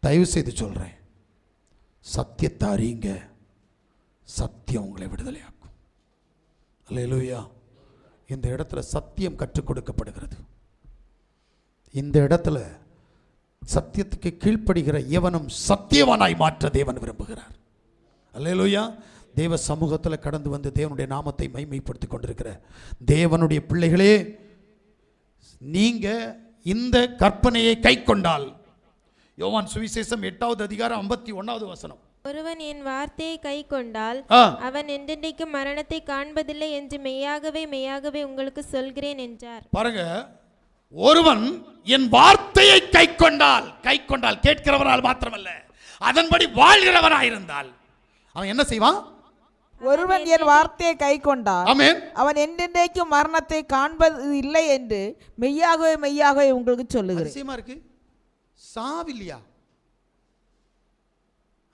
தயவு செய்து சொல்கிறேன் சத்தியத்தை அறியுங்க. சத்தியம் உங்களை விடுதலையாக்கும். அல்லேலூயா. இந்த இடத்துல சத்தியம் கற்றுக் கொடுக்கப்படுகிறது. இந்த இடத்துல சத்தியத்துக்கு கீழ்ப்படுகிற எவனும் சத்தியவானாய் மாற்ற தேவன் விரும்புகிறார். அல்லேலூயா. தேவ சமூகத்தில் கடந்து வந்து தேவனுடைய நாமத்தை மைமைப்படுத்தி கொண்டிருக்கிற தேவனுடைய பிள்ளைகளே நீங்கள் இந்த கற்பனையை கை கொண்டால் யோவான் சுவிசேஷம் எட்டாவது அதிகாரம் ஐம்பத்தி ஒன்னாவது வசனம். ஒருவன் என் வார்த்தையை கை கொண்டால் அவன் என்றென்றைக்கும் மரணத்தை காண்பதில்லை என்று மெய்யாகவே மெய்யாகவே உங்களுக்கு சொல்கிறேன் என்றார். பாருங்க ஒருவன் என் வார்த்தையை கை கொண்டால் கை கொண்டால் கேட்கிறவனால் மாத்திரமல்ல அதன்படி வாழ்கிறவனாயிருந்தால் அவன் என்ன செய்வான்? ஒருவன் என் வார்த்தையை கை கொண்டான் ஆமென். அவன் என்றென்றைக்கும் மரணத்தை காண்பது இல்லை என்று மெய்யாகவே மெய்யாகவே உங்களுக்கு சொல்லுகிறேன். இருக்கு. சாவில்லையா?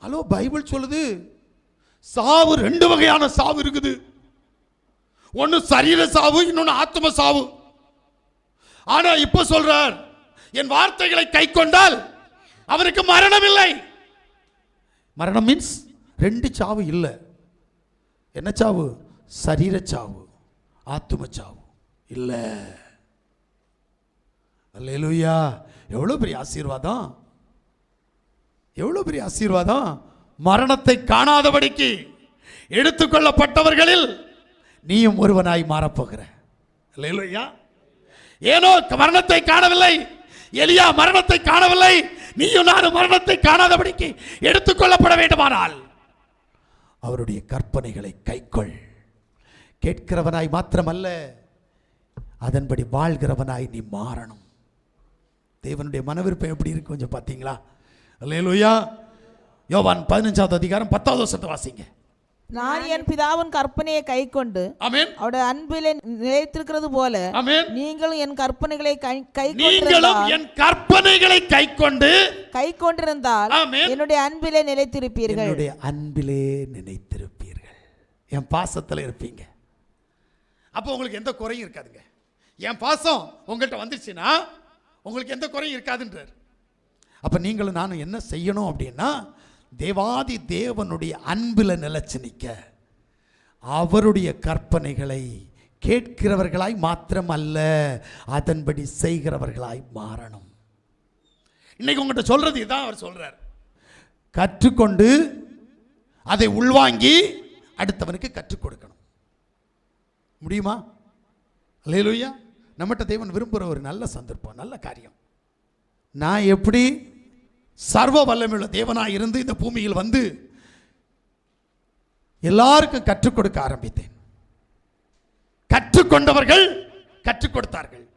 ஹலோ பைபிள் சொல்லுது சாவு ரெண்டு வகையான சாவு இருக்குது. ஒன்னு சரீர சாவு இன்னொன்னு ஆத்ம சாவு. ஆனா இப்ப சொல்றார் என் வார்த்தைகளை கை கொண்டால் அவருக்கு மரணம் இல்லை மரணம் மீன்ஸ் ரெண்டு சாவு இல்லை. என்ன சாவு? சரீர சாவு ஆத்ம சாவு. இல்லை. அல்லேலூயா. எவ்வளோ பெரிய ஆசீர்வாதம்? எவ்வளோ பெரிய ஆசீர்வாதம்? மரணத்தை காணாதபடிக்கு எடுத்துக்கொள்ளப்பட்டவர்களில் நீயும் ஒருவனாய் மாறப்போகிற. அல்லேலூயா. ஏனோ மரணத்தை காணவில்லை. எலியா மரணத்தை காணவில்லை. நீயும் நானும் மரணத்தை காணாதபடிக்கு எடுத்துக்கொள்ளப்பட வேண்டுமானால் அவருடைய கற்பனைகளை கைக்கொள். கேட்கிறவனாய் மாத்திரமல்ல அதன்படி வாழ்கிறவனாய் நீ மாறணும். தேவனுடைய மனவிருப்பம் எப்படி இருக்கு கொஞ்சம் பார்த்தீங்களா? அல்லேலூயா. யோவான் பதினஞ்சாவது அதிகாரம் பத்தாவது வருஷத்தை வாசிங்க. நான் என் பிதாவின் கற்பனையை கை கொண்டு அவருடைய அன்பிலே நிலைத்திருக்கிறது போல நீங்களும் என் கற்பனைகளை கை கை நீங்களும் என் கற்பனைகளை கைக்கொண்டு கை கொண்டிருந்தால். என்னுடைய அன்பிலே நிலைத்திருப்பீர்கள். என்னுடைய அன்பிலே நினைத்திருப்பீர்கள். என் பாசத்தில் இருப்பீங்க. அப்போ உங்களுக்கு எந்த குறையும் இருக்காதுங்க. என் பாசம் உங்கள்கிட்ட வந்துச்சுன்னா உங்களுக்கு எந்த குறையும் இருக்காதுன்றார். அப்போ நீங்களும் நானும் என்ன செய்யணும் அப்படின்னா தேவாதி தேவனுடைய அன்பில் நிலச்சி நிற்க அவருடைய கற்பனைகளை கேட்கிறவர்களாய் மாத்திரம் அல்ல அதன்படி செய்கிறவர்களாய் மாறணும். இன்னைக்கு உங்கள்கிட்ட சொல்றது இதுதான் அவர் சொல்றார். கற்றுக்கொண்டு அதை உள்வாங்கி அடுத்தவனுக்கு கற்றுக் கொடுக்கணும். முடியுமா? அல்லேலூயா? நம்மகிட்ட தேவன் விரும்புகிற ஒரு நல்ல சந்தர்ப்பம் நல்ல காரியம். நான் எப்படி சர்வ வல்லமையுள்ள தேவனாக இருந்து இந்த பூமியில் வந்து எல்லாருக்கும் கற்றுக் கொடுக்க ஆரம்பித்தேன். கற்றுக்கொண்டவர்கள் கற்றுக் கொடுத்தார்கள்.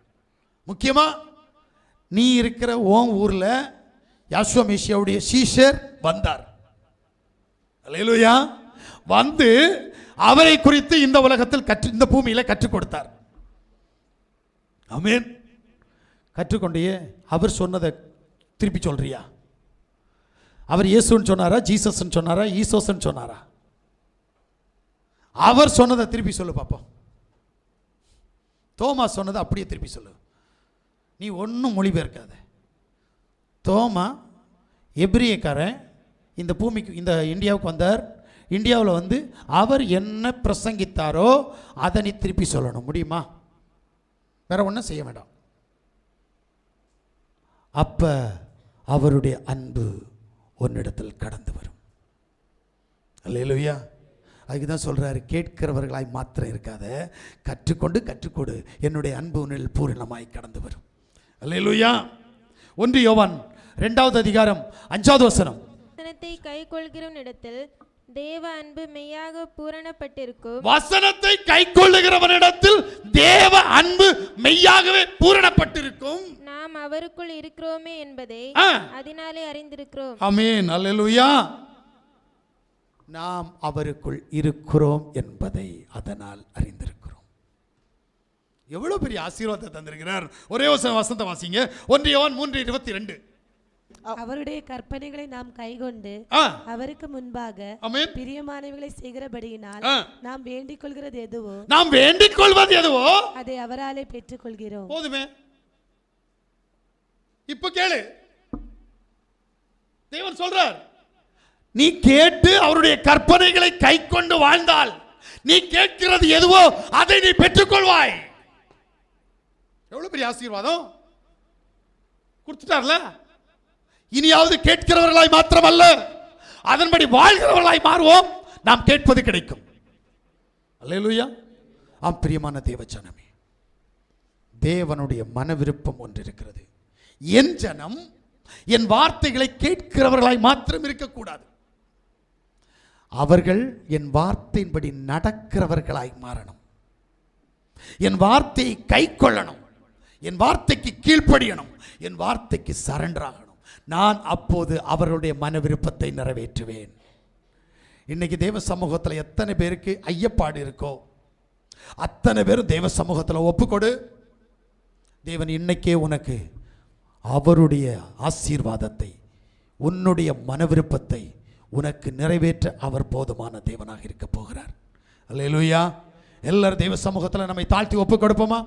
முக்கியமாக நீ இருக்கிற ஓம் ஊரில் யாஸ்வமேஷியாவுடைய சீஷர் வந்தார். அல்லேலூயா. வந்து அவரை குறித்து இந்த உலகத்தில் கற்று இந்த பூமியில் கற்றுக் கொடுத்தார். அமேன் கற்றுக்கொண்டே அவர் சொன்னதை திருப்பி சொல்றியா? அவர் இயேசுன்னு சொன்னாரா ஜீசஸ்ன்னு சொன்னாரா ஈசோஸ்ன்னு சொன்னாரா? அவர் சொன்னதை திருப்பி சொல்லு பாப்போம். தோமா சொன்னதை அப்படியே திருப்பி சொல்லு. நீ ஒன்றும் மொழிபெயர்க்காத. தோமா எப்ரியக்காரன் இந்த பூமிக்கு இந்த இந்தியாவுக்கு வந்தார். இந்தியாவில் வந்து அவர் என்ன பிரசங்கித்தாரோ அதை நீ திருப்பி சொல்லணும். முடியுமா? வேற ஒன்றும் செய்ய வேண்டாம். அப்ப அவருடைய அன்பு உன்னிடத்தில் கடந்து வரும். அல்லேலூயா. அதுக்கு தான் சொல்றாரு கேட்கிறவர்களாய் மாத்திரம் இருக்காத கற்றுக்கொண்டு கற்றுக்கொடு. என்னுடைய அன்பு உன்னில் பூரணமாய் கடந்து வரும். அல்லேலூயா. ஒன்று யோவான் ரெண்டாவது அதிகாரம் அஞ்சாவது வசனம். வசனத்தை கை கொள்கிறவனிடத்தில் தேவ அன்பு மெய்யாக பூரணப்பட்டிருக்கும். வசனத்தை கைக்கொள்ளுகிறவனிடத்தில் தேவ அன்பு மெய்யாகவே பூரணப்பட்டிருக்கும். நாம் அவருக்குள் இருக்கிறோமே என்பதை. அதனாலே அறிந்திருக்கிறோம். அமேன் அல்லேலூயா. நாம் அவருக்குள் இருக்கிறோம் என்பதை அதனால் அறிந்திருக்கிறோம். எவ்வளவு பெரிய ஆசீர்வாதத்தை தந்திருக்கிறார். ஒரே வசன வசந்த வாசிங்க. ஒன்று யோவான் மூன்று இருபத்தி ரெண்டு. அவருடைய கற்பனைகளை நாம் கைக்கொண்டு ஆ. அவருக்கு முன்பாக பிரியமானவைகளை செய்கிறபடியினால். நாம் வேண்டிக் கொள்கிறது எதுவோ நாம் வேண்டிக் கொள்வது எதுவோ அதை அவராலே பெற்றுக்கொள்கிறோம். போதுமே. இப்ப கேளு. தேவன் சொல்றார் நீ கேட்டு அவருடைய கற்பனைகளை கை கொண்டு வாழ்ந்தால் நீ கேட்கிறது எதுவோ அதை நீ பெற்றுக்கொள்வாய். எவ்வளவு பெரிய ஆசீர்வாதம்? கொடுத்துட்டார்ல? இனியாவது கேட்கிறவர்களாய் மாத்திரமல்ல அதன்படி வாழ்கிறவர்களாய் மாறுவோம் நாம் கேட்பது கிடைக்கும். அல்லேலூயா. ஆம் பிரியமான தேவஜனமே தேவனுடைய மன விருப்பம் ஒன்று இருக்கிறது என் ஜனம் என் வார்த்தைகளை கேட்கிறவர்களாய் மாத்திரம் இருக்கக்கூடாது. அவர்கள் என் வார்த்தையின்படி நடக்கிறவர்களாய் மாறணும். என் வார்த்தையை கை கொள்ளணும். என் வார்த்தைக்கு கீழ்ப்படியணும். என் வார்த்தைக்கு சரண்டர் ஆகணும் நான் அப்போது அவர்களுடைய மன விருப்பத்தை நிறைவேற்றுவேன். இன்னைக்கு தேவ சமூகத்தில் எத்தனை பேருக்கு ஐயப்பாடு இருக்கோ அத்தனை பேரும் தேவ சமூகத்தில் ஒப்புக்கொடு. தேவன் இன்னைக்கே உனக்கு அவருடைய ஆசீர்வாதத்தை உன்னுடைய மன விருப்பத்தை உனக்கு நிறைவேற்ற அவர் போதுமான தேவனாக இருக்க போகிறார். அல்லையா எல்லாரும் தெய்வ சமூகத்தில் நம்மை தாழ்த்தி ஒப்பு கொடுப்போமா